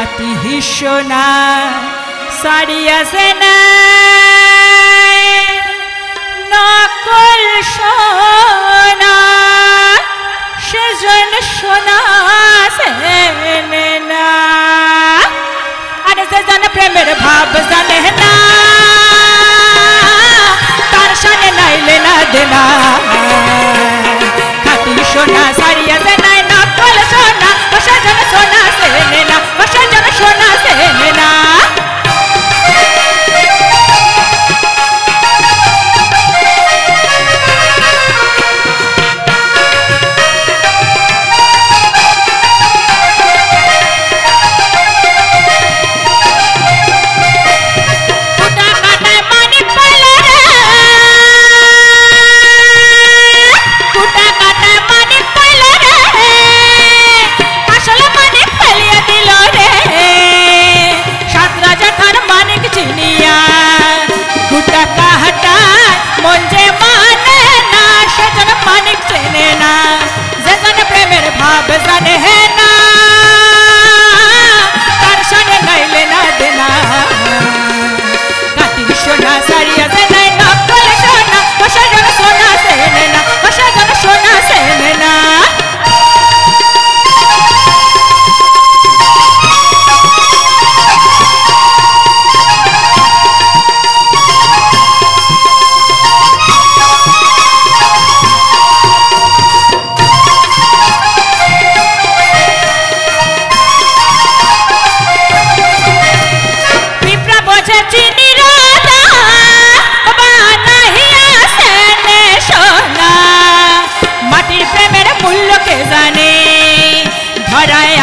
হাতি হিসনা সারি আছে নকল সোনা সেজন সোনা সেনে না।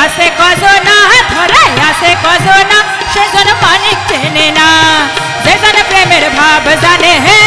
আসে কজনা ধরে আসে কজনা সেজন মানিক চেনে না যেজন প্রেমের ভাব জানে হে